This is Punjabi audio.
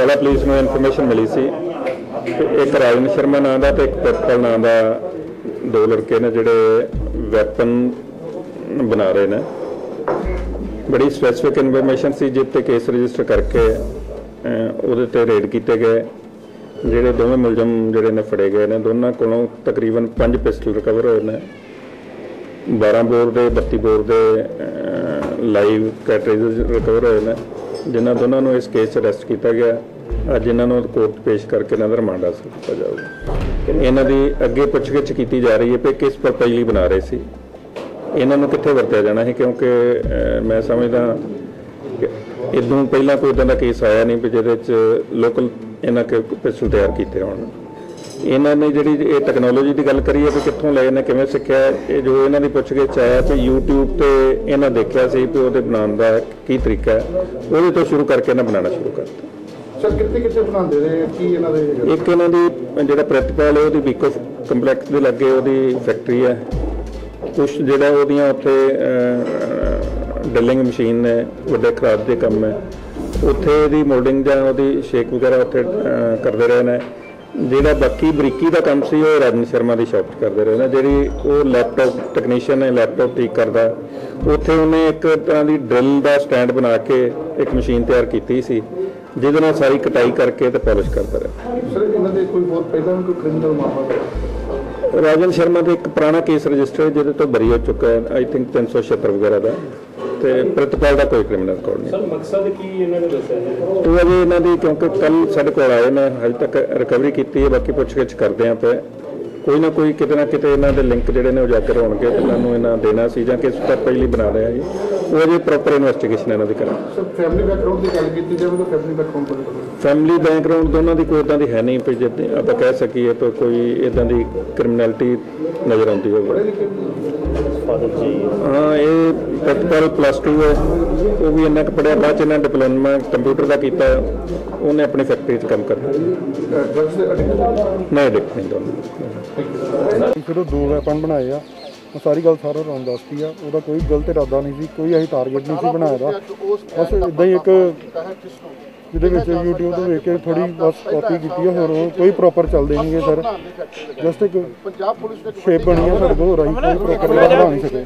ਪਹਿਲਾਂ ਪੁਲਿਸ ਨੂੰ ਇਨਫੋਰਮੇਸ਼ਨ ਮਿਲੀ ਸੀ ਕਿ ਇੱਕ ਰਾਜਨ ਸ਼ਰਮਾ ਨਾਂ ਦਾ ਤੇ ਇੱਕ ਪ੍ਰਿਤਪਾਲ ਨਾਂ ਦਾ ਦੋ ਲੜਕੇ ਨੇ ਜਿਹੜੇ ਵੈਪਨ ਬਣਾ ਰਹੇ ਨੇ। ਬੜੀ ਸਪੈਸੀਫਿਕ ਇਨਫੋਰਮੇਸ਼ਨ ਸੀ ਜਿਸ ਤੇ ਕੇਸ ਰਜਿਸਟਰ ਕਰਕੇ ਉਹਦੇ ਤੇ ਰੇਡ ਕੀਤੇ ਗਏ। ਜਿਹੜੇ ਦੋਵੇਂ ਮੁਲਜ਼ਮ ਜਿਹੜੇ ਨੇ ਫੜੇ ਗਏ ਨੇ, ਦੋਨਾਂ ਕੋਲੋਂ ਤਕਰੀਬਨ 5 ਪਿਸਟਲ ਰਿਕਵਰ ਹੋਏ ਨੇ। 12 ਬੋਰ ਦੇ 32 ਬੋਰ ਦੇ ਲਾਈਵ ਕੈਟਰੇਜਸ ਰਿਕਵਰ ਹੋਏ ਨੇ। ਜਿਨ੍ਹਾਂ ਦੋਨਾਂ ਨੂੰ ਇਸ ਕੇਸ 'ਚ ਅਰੈਸਟ ਕੀਤਾ ਗਿਆ, ਅੱਜ ਇਹਨਾਂ ਨੂੰ ਕੋਰਟ ਪੇਸ਼ ਕਰਕੇ ਇਹਨਾਂ ਦਾ ਰਿਮਾਂਡ ਹਾਸਲ ਕੀਤਾ ਜਾਊਗਾ। ਇਹਨਾਂ ਦੀ ਅੱਗੇ ਪੁੱਛਗਿੱਛ ਕੀਤੀ ਜਾ ਰਹੀ ਹੈ ਕਿ ਕਿਸ ਪਰਪਸ ਲਈ ਬਣਾ ਰਹੇ ਸੀ। ਇਹਨਾਂ ਨੂੰ ਕਿੱਥੇ ਵਰਤਿਆ ਜਾਣਾ ਹੈ? ਕਿਉਂਕਿ ਮੈਂ ਸਮਝਦਾ ਕਿ ਇਦੋਂ ਪਹਿਲਾਂ ਕੋਈ ਇਦਾਂ ਦਾ ਕੇਸ ਆਇਆ ਨਹੀਂ ਵੀ ਜਿਹਦੇ 'ਚ ਲੋਕਲ ਇਹਨਾਂ ਕੇ ਪਿਸਟਲ ਤਿਆਰ ਕੀਤੇ ਹੋਣ। ਇਹਨਾਂ ਨੇ ਜਿਹੜੀ ਇਹ ਟੈਕਨੋਲੋਜੀ ਦੀ ਗੱਲ ਕਰੀ ਹੈ ਕਿ ਕਿੱਥੋਂ ਲਏ ਨੇ ਕਿਵੇਂ ਸਿੱਖਿਆ ਇਹ ਜੋ ਇਹਨਾਂ ਦੀ ਪੁੱਛਗਿੱਛ ਆਇਆ ਕਿ YouTube ਤੇ ਇਹਨਾਂ ਦੇਖਿਆ ਸੀ ਕਿ ਉਹਦੇ ਬਣਾਉਣ ਦਾ ਕੀ ਤਰੀਕਾ ਹੈ ਉਹਦੇ ਤੋਂ ਸ਼ੁਰੂ ਕਰਕੇ ਇਹਨਾਂ ਬਣਾਉਣਾ ਸ਼ੁਰੂ ਕਰਤਾ ਸਰ ਕਿੱਥੇ ਕਿੱਥੇ ਬਣਾਉਂਦੇ ਨੇ ਕੀ ਇਹਨਾਂ ਦੇ ਇੱਕ ਇਹਨਾਂ ਦੀ ਜਿਹੜਾ ਪ੍ਰਿਤਪਾਲ ਹੈ ਉਹਦੀ ਬੀਕੋ ਕੰਪਲੈਕਸ ਦੇ ਲੱਗੇ ਉਹਦੀ ਫੈਕਟਰੀ ਹੈ। ਕੁਝ ਜਿਹੜਾ ਉਹਦੀਆਂ ਉੱਥੇ ਡਿਲਿੰਗ ਮਸ਼ੀਨ ਨੇ ਵੱਡੇ ਖਰਾਦ ਦੇ ਕੰਮ ਹੈ। ਉੱਥੇ ਇਹਦੀ ਮੋਲਡਿੰਗ ਜਾਂ ਉਹਦੀ ਸ਼ੇਕ ਵਗੈਰਾ ਉੱਥੇ ਕਰਦੇ ਰਹੇ ਨੇ। ਜਿਹੜਾ ਬਾਕੀ ਬਰੀਕੀ ਦਾ ਕੰਮ ਸੀ ਉਹ ਰਾਜਨ ਸ਼ਰਮਾ ਦੀ ਸ਼ਾਪ 'ਚ ਕਰਦੇ ਰਹੇ ਨੇ ਜਿਹੜੀ ਉਹ ਲੈਪਟਾਪ ਟੈਕਨੀਸ਼ੀਅਨ ਹੈ ਲੈਪਟਾਪ ਠੀਕ ਕਰਦਾ। ਉੱਥੇ ਉਹਨੇ ਇੱਕ ਤਰ੍ਹਾਂ ਦੀ ਡਰਿਲ ਦਾ ਸਟੈਂਡ ਬਣਾ ਕੇ ਇੱਕ ਮਸ਼ੀਨ ਤਿਆਰ ਕੀਤੀ ਸੀ ਜਿਹਦੇ ਨਾਲ ਸਾਰੀ ਕਟਾਈ ਕਰਕੇ ਤੇ ਪਾਲਿਸ਼ ਕਰਦਾ ਰਿਹਾ। ਸਰ ਇਹਨਾਂ ਦੇ ਕੋਈ ਹੋਰ ਪਹਿਲਾਂ ਵੀ ਕੋਈ ਕ੍ਰਿਮੀਨਲ ਮਾਮਲਾ ਰਾਜਨ ਸ਼ਰਮਾ ਦੇ ਇੱਕ ਪੁਰਾਣਾ ਕੇਸ ਰਜਿਸਟਰ ਜਿਹਦੇ ਤੋਂ ਬਰੀ ਹੋ ਚੁੱਕਾ ਹੈ ਆਈ ਥਿੰਕ 376 ਵਗੈਰਾ ਦਾ। ਤੇ ਪ੍ਰਿਤਪਾਲ ਦਾ ਕੋਈ ਕ੍ਰਿਮੀਨਲ ਰਿਕਾਰਡ ਨਹੀਂ। ਸਰ ਮਕਸਦ ਕੀ ਇਹਨਾਂ ਨੇ ਦੱਸਿਆ ਉਹ ਅਜੇ ਇਹਨਾਂ ਦੀ ਕਿਉਂਕਿ ਕੱਲ ਸਾਡੇ ਕੋਲ ਆਏ ਨੇ ਹਜੇ ਤੱਕ ਰਿਕਵਰੀ ਕੀਤੀ ਹੈ ਬਾਕੀ ਪੁੱਛਗਿੱਛ ਕਰਦੇ ਆਂ ਪਏ ਕੋਈ ਨਾ ਕੋਈ ਕਿਤੇ ਨਾ ਕਿਤੇ ਇਹਨਾਂ ਦੇ ਲਿੰਕ ਜਿਹੜੇ ਨੇ ਉਜਾਗਰ ਹੋਣਗੇ ਤੇ ਇਹਨਾਂ ਨੂੰ ਇਹਨਾਂ ਦੇਣਾ ਸੀ ਜਾਂ ਕਿਸ ਤਰ੍ਹਾਂ ਪਹਿਲੀ ਬਣਾ ਰਿਹਾ ਜੀ ਉਹ ਅਜੇ ਪ੍ਰੋਪਰ ਇਨਵੈਸਟੀਗੇਸ਼ਨ ਇਹਨਾਂ ਦੀ ਸਰ ਫੈਮਿਲੀ ਬੈਕਗ੍ਰਾਉਂਡ ਦੀ ਗੱਲ ਕੀਤੀ ਜਾਵੇ ਤਾਂ ਫੈਮਿਲੀ ਬੈਕਗ੍ਰਾਉਂਡ ਫੈਮਿਲੀ ਬੈਕਗ੍ਰਾਉਂਡ ਦੋਨਾਂ ਦੀ ਕੋਈ ਇਦਾਂ ਦੀ ਹੈ ਨਹੀਂ ਵੀ ਜਿੱਦਾਂ ਆਪਾਂ ਕਹਿ ਸਕੀਏ ਕਿ ਕੋਈ ਇਦਾਂ ਦੀ ਕ੍ਰਿਮੀਨੈਲਿਟੀ ਨਜ਼ਰ ਆਉਂਦੀ ਹੋਵੇ। ਹਾਂ ਇਹ ਪ੍ਰਿਤਪਾਲ ਪਲੱਸ 2 ਹੈ ਉਹ ਵੀ ਇੰਨਾ ਕੁ ਪੜਿਆ ਬਾਅਦ ਚ ਇਹਨਾਂ ਡਿਪਲੋਮਾ ਕੰਪਿਊਟਰ ਦਾ ਕੀਤਾ ਉਹਨੇ ਆਪਣੀ ਫੈਕਟਰੀ 'ਚ ਕੰਮ ਕਰਨਾ। ਨਹੀਂ ਡਿਕ ਉਹ ਦੋ ਵੈਪਨ ਬਣਾਏ ਆ ਉਹ ਸਾਰੀ ਗੱਲ ਸਾਰਾ ਰੌਣ ਦੱਸਦੀ ਆ ਉਹਦਾ ਕੋਈ ਗਲਤ ਇਰਾਦਾ ਨਹੀਂ ਸੀ ਕੋਈ ਅਸੀਂ ਟਾਰਗੇਟ ਨਹੀਂ ਸੀ ਬਣਾਇਆ ਦਾ। ਬਸ ਇਦਾਂ ਹੀ ਇੱਕ ਜਿਹਦੇ ਵਿੱਚ YouTube ਤੋਂ ਵੇਖ ਕੇ ਥੋੜੀ ਬਸ ਕਾਪੀ ਕੀਤੀ ਆ ਹੋਰ ਉਹ ਕੋਈ ਪ੍ਰੋਪਰ ਚੱਲਦੇ ਨਹੀਂਗੇ ਸਰ। ਜਸਟ ਇੱਕ ਪੰਜਾਬ ਪੁਲਿਸ ਨੇ ਸ਼ੇਪ ਬਣੀ ਆ ਸਾਡੇ ਕੋਲ ਕੋਈ ਪ੍ਰੋਪਰ ਬਣਾ ਨਹੀਂ ਸਕੇ।